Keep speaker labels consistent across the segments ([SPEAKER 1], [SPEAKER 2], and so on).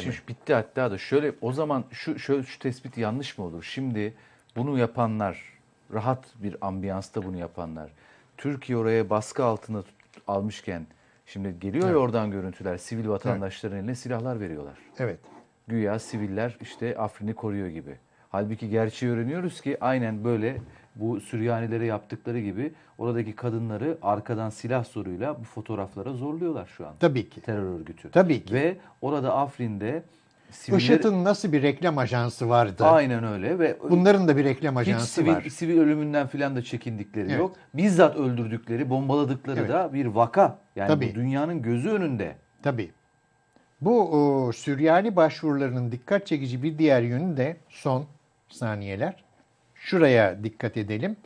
[SPEAKER 1] Şimdi bitti hatta da şöyle o zaman şu şöyle şu tespit yanlış mı olur? Şimdi bunu yapanlar rahat bir ambiyansta bunu yapanlar Türkiye oraya baskı altına tut- almışken şimdi geliyor ya oradan görüntüler sivil vatandaşların eline silahlar veriyorlar.
[SPEAKER 2] Evet.
[SPEAKER 1] Güya siviller işte Afrin'i koruyor gibi. Halbuki gerçeği öğreniyoruz ki aynen böyle bu Süryanilere yaptıkları gibi oradaki kadınları arkadan silah zoruyla bu fotoğraflara zorluyorlar şu an.
[SPEAKER 2] Tabii ki.
[SPEAKER 1] Terör örgütü.
[SPEAKER 2] Tabii ki.
[SPEAKER 1] Ve orada Afrin'de siviller...
[SPEAKER 2] IŞİD'in nasıl bir reklam ajansı vardı?
[SPEAKER 1] Aynen öyle ve
[SPEAKER 2] Bunların da bir reklam
[SPEAKER 1] hiç
[SPEAKER 2] ajansı
[SPEAKER 1] sivil,
[SPEAKER 2] var.
[SPEAKER 1] sivil ölümünden filan da çekindikleri
[SPEAKER 2] Evet.
[SPEAKER 1] yok. Bizzat öldürdükleri, bombaladıkları
[SPEAKER 2] Evet.
[SPEAKER 1] da bir vaka. Yani
[SPEAKER 2] Tabii.
[SPEAKER 1] bu dünyanın gözü önünde.
[SPEAKER 2] Tabii. Bu o, Süryani başvurularının dikkat çekici bir diğer yönü de son saniyeler. Şuraya dikkat edelim.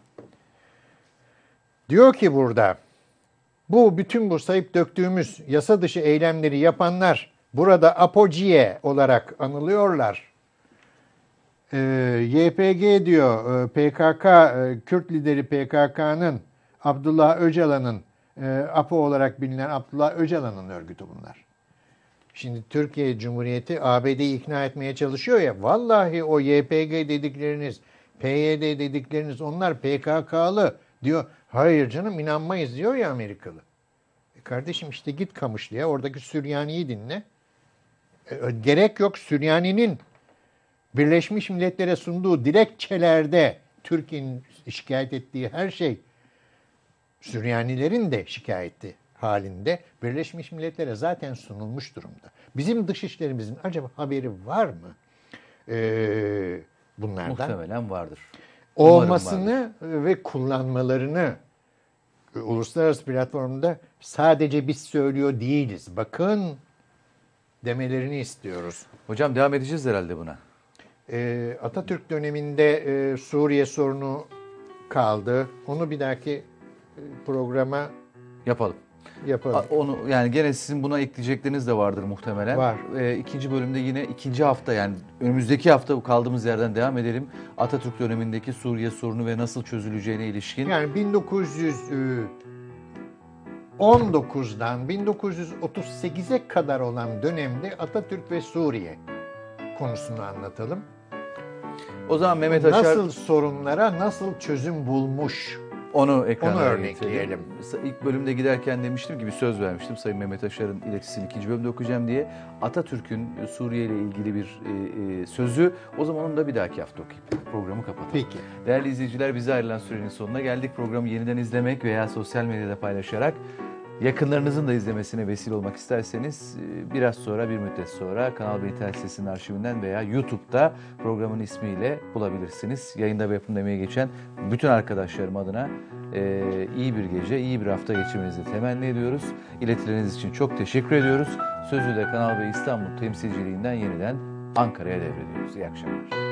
[SPEAKER 2] Diyor ki burada bu bütün bu sayıp döktüğümüz yasa dışı eylemleri yapanlar burada apojiye olarak anılıyorlar. Ee, YPG diyor e, PKK, e, Kürt lideri PKK'nın Abdullah Öcalan'ın e, APO olarak bilinen Abdullah Öcalan'ın örgütü bunlar. Şimdi Türkiye Cumhuriyeti ABD'yi ikna etmeye çalışıyor ya. Vallahi o YPG dedikleriniz, PYD dedikleriniz onlar PKK'lı diyor. Hayır canım inanmayız diyor ya Amerikalı. E kardeşim işte git Kamışlı'ya oradaki Süryani'yi dinle. E, gerek yok Süryani'nin Birleşmiş Milletler'e sunduğu dilekçelerde Türkiye'nin şikayet ettiği her şey Süryanilerin de şikayeti halinde Birleşmiş Milletler'e zaten sunulmuş durumda. Bizim dışişlerimizin acaba haberi var mı ee, bunlardan?
[SPEAKER 1] Muhtemelen vardır. Umarım vardır.
[SPEAKER 2] Olmasını ve kullanmalarını e, uluslararası platformda sadece biz söylüyor değiliz. Bakın demelerini istiyoruz.
[SPEAKER 1] Hocam devam edeceğiz herhalde buna.
[SPEAKER 2] Ee, Atatürk döneminde e, Suriye sorunu kaldı. Onu bir dahaki e, programa
[SPEAKER 1] Yapalım.
[SPEAKER 2] Yapalım.
[SPEAKER 1] A- Onu yani gene sizin buna ekleyecekleriniz de vardır muhtemelen.
[SPEAKER 2] Var.
[SPEAKER 1] Ee, ikinci bölümde yine ikinci hafta yani önümüzdeki hafta kaldığımız yerden devam edelim. Atatürk dönemindeki Suriye sorunu ve nasıl çözüleceğine ilişkin.
[SPEAKER 2] Yani 1919'dan 1938'e kadar olan dönemde Atatürk ve Suriye konusunu anlatalım.
[SPEAKER 1] O zaman Mehmet Açar
[SPEAKER 2] Nasıl sorunlara nasıl çözüm bulmuş?
[SPEAKER 1] Onu ekranlara
[SPEAKER 2] Onu örnekleyelim.
[SPEAKER 1] getirelim. İlk bölümde giderken demiştim ki bir söz vermiştim Sayın Mehmet Aşar'ın iletisini ikinci bölümde okuyacağım diye. Atatürk'ün Suriye ile ilgili bir e, e, sözü o zaman onu da bir dahaki hafta okuyup programı kapatalım.
[SPEAKER 2] Peki.
[SPEAKER 1] Değerli izleyiciler bize ayrılan sürenin sonuna geldik. Programı yeniden izlemek veya sosyal medyada paylaşarak yakınlarınızın da izlemesine vesile olmak isterseniz e, biraz sonra bir müddet sonra Kanal B internet arşivinden veya YouTube'da programın ismiyle bulabilirsiniz. Yayında ve yapımda emeği geçen bütün arkadaşlarım adına e, iyi bir gece, iyi bir hafta geçirmenizi temenni ediyoruz. İletileriniz için çok teşekkür ediyoruz. Sözü de Kanal B İstanbul temsilciliğinden yeniden Ankara'ya devrediyoruz. İyi akşamlar.